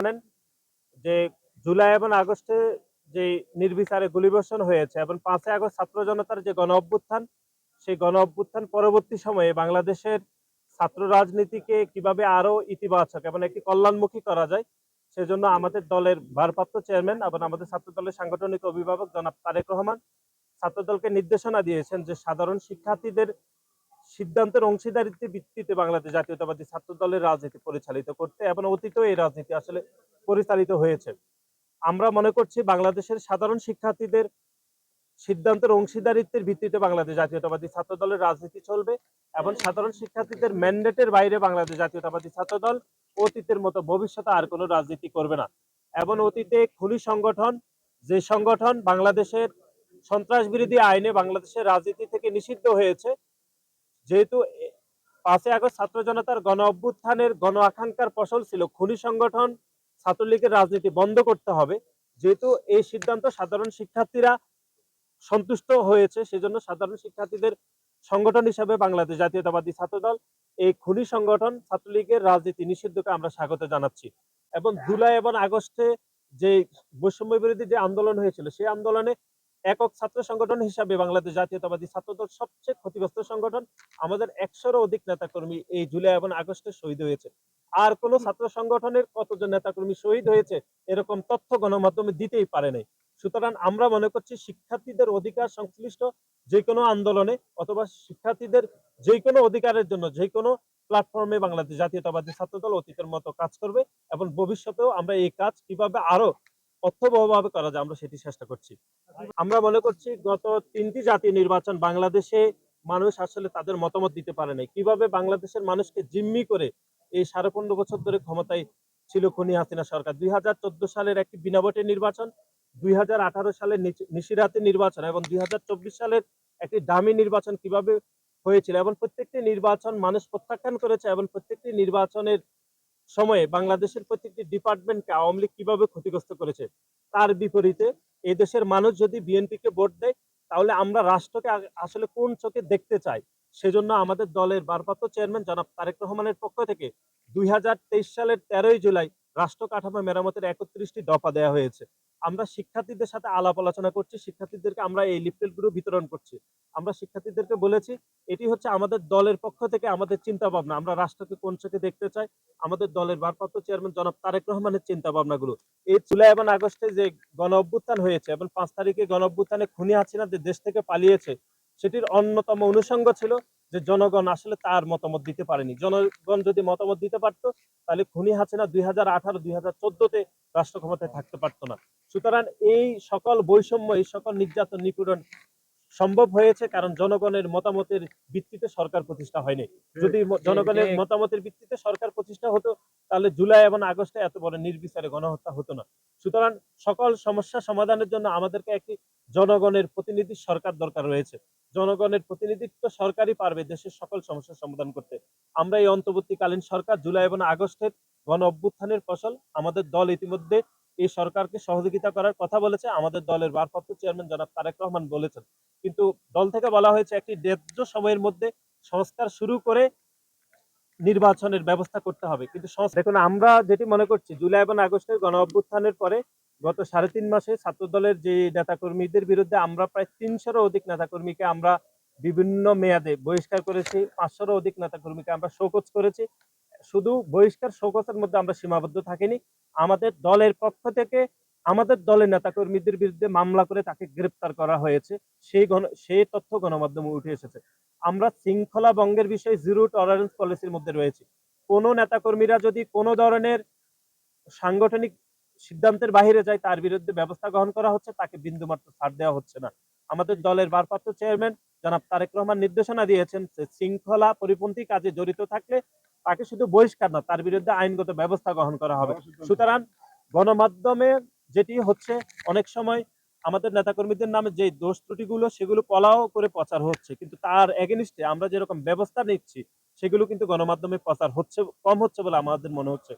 জানেন যে জুলাই এবং আগস্টে যে নির্বিচারে গুলিবর্ষণ হয়েছে এবং পাঁচই আগস্ট ছাত্র জনতার যে গণ অভ্যুত্থান, সেই গণ অভ্যুত্থান পরবর্তী সময়ে বাংলাদেশের ছাত্র রাজনীতিকে কীভাবে আরও ইতিবাচক এবং একটি কল্যাণমুখী করা যায়, সেজন্য আমাদের দলের ভারপ্রাপ্ত চেয়ারম্যান এবং আমাদের ছাত্র দলের সাংগঠনিক অভিভাবক জনাব তারেক রহমান ছাত্রদলকে নির্দেশনা দিয়েছেন যে সাধারণ শিক্ষার্থীদের সিদ্ধান্তের অংশীদারিত্বের ভিত্তিতে বাংলাদেশ জাতীয়তাবাদী ছাত্র দলের রাজনীতি পরিচালিত করতে এবং অতীতেও এই রাজনীতি আসলে পরিচালিত হয়েছে। আমরা মনে করছি বাংলাদেশের সাধারণ শিক্ষার্থীদের সিদ্ধান্তের অংশীদারিত্বের ভিত্তিতে বাংলাদেশ জাতীয়তাবাদী ছাত্র দলের রাজনীতি চলবে এবং সাধারণ শিক্ষার্থীদের ম্যান্ডেটের বাইরে বাংলাদেশ জাতীয়তাবাদী ছাত্র দল অতীতের মতো ভবিষ্যতে আর কোনো রাজনীতি করবে না। এবং অতীতে খুনি সংগঠন, যে সংগঠন বাংলাদেশের সন্ত্রাস বিরোধী আইনে বাংলাদেশের রাজনীতি থেকে নিষিদ্ধ হয়েছে যেহেতু পাঁচই আগস্ট ছাত্র জনতার গণ অভ্যুত্থানের গণ আকাঙ্ক্ষার ফসল ছিল, খুনি সংগঠন, ছাত্রলীগের রাজনীতি বন্ধ করতে হবে। যেহেতু এই সিদ্ধান্ত সাধারণ শিক্ষার্থীরা সন্তুষ্ট হয়েছে, সেজন্য সাধারণ শিক্ষার্থীদের সংগঠন হিসেবে বাংলাদেশ জাতীয়তাবাদী ছাত্রদল এই খুনি সংগঠন, ছাত্রলীগের রাজনীতি নিষিদ্ধকে আমরা স্বাগত জানাচ্ছি। এবং জুলাই এবং আগস্টে যে বৈষম্য বিরোধী যে আন্দোলন হয়েছিল, সেই আন্দোলনে একক ছাত্র সংগঠন হিসাবে বাংলাদেশ জাতীয়তাবাদী ছাত্রদল সবচেয়ে ক্ষতিগ্রস্ত সংগঠন। আমাদের একশোরও অধিক নেতাকর্মী এই জুলাই এবং আগস্টে শহীদ হয়েছে। আর কোন ছাত্র সংগঠনের কতজন নেতাকর্মী শহীদ হয়েছে এরকম তথ্য গণমাধ্যমে দিতেই পারে নাই। সুতরাং আমরা মনে করছি শিক্ষার্থীদের অধিকার সংশ্লিষ্ট যে কোনো আন্দোলনে অথবা শিক্ষার্থীদের যে কোনো অধিকারের জন্য যে কোনো প্ল্যাটফর্মে বাংলাদেশ জাতীয়তাবাদী ছাত্রদল অতীতের মতো কাজ করবে এবং ভবিষ্যতেও আমরা এই কাজ কীভাবে আরও অর্থবহভাবে করা যায়, আমরা সেটি চেষ্টা করছি। আমরা মনে করছি গত তিনটি জাতীয় নির্বাচন বাংলাদেশে মানুষ আসলে তাদের মতামত দিতে পারে নাই। কীভাবে বাংলাদেশের মানুষকে জিম্মি করে এই সাড়ে পনেরো বছর ধরে ক্ষমতায় ছিল খুনি হাসিনা সরকার? দুই হাজার চোদ্দ সালের একটি বিনা ভোটের নির্বাচন, দুই হাজার আঠারো সালের নিশিরাতে নির্বাচন এবং দুই হাজার চব্বিশ সালের একটি দামি নির্বাচন কীভাবে হয়েছিল? এবং প্রত্যেকটি নির্বাচন মানুষ প্রত্যাখ্যান করেছে এবং প্রত্যেকটি নির্বাচনের সময়ে বাংলাদেশের প্রত্যেকটি ডিপার্টমেন্টকে আওয়ামী লীগ কীভাবে ক্ষতিগ্রস্ত করেছে, তার বিপরীতে এই দেশের মানুষ যদি বিএনপিকে ভোট দেয়, তাহলে আমরা রাষ্ট্রকে আসলে কোন চোখে দেখতে চাই? সেজন্য আমাদের দলের ভারপ্রাপ্ত চেয়ারম্যান জনাব তারেক রহমানের পক্ষ থেকে দুই হাজার তেইশ সালের তেরোই জুলাই রাষ্ট্র কাঠামো মেরামতের একত্রিশটি দফা দেওয়া হয়েছে। আমরা শিক্ষার্থীদের সাথে আলাপ আলোচনা করছি, শিক্ষার্থীদেরকে আমরা এই লিফলেটগুলো বিতরণ করছি। আমরা শিক্ষার্থীদেরকে বলেছি, এটি হচ্ছে আমাদের দলের পক্ষ থেকে আমাদের চিন্তা ভাবনা আমরা রাষ্ট্রকে কোন চোখে দেখতে চাই? আমাদের দলের ভারপ্রাপ্ত চেয়ারম্যান জনাব তারেক রহমানের চিন্তা ভাবনাগুলো এই জুলাই এবং আগস্টে যে গণ অভ্যুত্থান হয়েছে এবং পাঁচ তারিখে গণ অভ্যুত্থানে খুনি হাসিনা যে দেশ থেকে পালিয়েছে, সেটির অন্যতম অনুষঙ্গ ছিল যে জনগণ আসলে তার মতামত দিতে পারেনি। জনগণ যদি মতামত দিতে পারতো, তাহলে খুনি হাসিনা দুই হাজার আঠারো, দুই হাজার চোদ্দতে রাষ্ট্র ক্ষমতায় থাকতে পারতো না। সুতরাং এই সকল বৈষম্য এই সকল নির্যাতন নিপীড়ন সম্ভব হয়েছে কারণ জনগণের মতামতের ভিত্তিতে সরকার প্রতিষ্ঠা হয়নি। যদি জনগণের মতামতের ভিত্তিতে সরকার প্রতিষ্ঠা হতো তাহলে জুলাই এবং আগস্টে এত বড় নির্বিচারে গণহত্যা হতো না। সুতরাং সকল সমস্যা সমাধানের জন্য আমাদেরকে একটি জনগণের প্রতিনিধি সরকার দরকার রয়েছে। জনগণের প্রতিনিধিত্ব সরকারই পারবে দেশের সকল সমস্যার সমাধান করতে। আমরা এই অন্তর্বর্তীকালীন সরকার জুলাই এবং আগস্টের গণ অভ্যুত্থানের ফসল আমাদের দল ইতিমধ্যে এই সরকারকে সহযোগিতা করার কথা বলেছে। আমাদের দলের ভারপ্রাপ্ত চেয়ারম্যান জনাব তারেক রহমান বলেছেন। কিন্তু দল থেকে বলা হয়েছে, একটি ন্যায্য সময়ের মধ্যে সংস্কার শুরু করে নির্বাচনের ব্যবস্থা করতে হবে। কিন্তু দেখুন, আমরা যেটি মনে করছি, জুলাই এবং আগস্টের গণ অভ্যুত্থানের পরে গত সাড়ে তিন মাসে ছাত্র দলের যে নেতাকর্মীদের বিরুদ্ধে আমরা প্রায় তিনশোরও অধিক নেতাকর্মীকে আমরা বিভিন্ন মেয়াদে বহিষ্কার করেছি, পাঁচশোরও অধিক নেতাকর্মীকে আমরা শোকজ করেছি। শুধু বহিষ্কার শোকজের মধ্যে আমরা সীমাবদ্ধ থাকিনি, আমাদের দলের পক্ষ থেকে আমাদের দলের নেতাকর্মীদের বিরুদ্ধে মামলা করে তাকে গ্রেপ্তার করা হয়েছে, সেই গণ, সেই তথ্য গণমাধ্যমে উঠে এসেছে। আমরা শৃঙ্খলা ভঙ্গের বিষয়ে জিরো টলারেন্স পলিসির মধ্যে রয়েছে। কোনো নেতাকর্মীরা যদি কোনো ধরনের সাংগঠনিক সিদ্ধান্তের বাইরে যায়, তার বিরুদ্ধে ব্যবস্থা গ্রহণ করা হচ্ছে, তাকে বিন্দুমাত্র ছাড় দেওয়া হচ্ছে না। আমাদের দলের ভারপ্রাপ্ত চেয়ারম্যান জনাব তারেক রহমান নির্দেশনা দিয়েছেন শৃঙ্খলা পরিপন্থী কাজে জড়িত থাকলে তাকে শুধু বহিষ্কার না তার বিরুদ্ধে আইনগত ব্যবস্থা গ্রহণ করা হবে। সুতরাং গণমাধ্যমে যেটি হচ্ছে অনেক সময় আমাদের নেতাকর্মীদের নামে যে দোষ ত্রুটিগুলো সেগুলো পলাও করে প্রচার হচ্ছে। কিন্তু তার এগেনিস্টে আমরা যেরকম ব্যবস্থা নিচ্ছি সেগুলো কিন্তু গণমাধ্যমে প্রচার হচ্ছে কম হচ্ছে বলে আমাদের মনে হচ্ছে।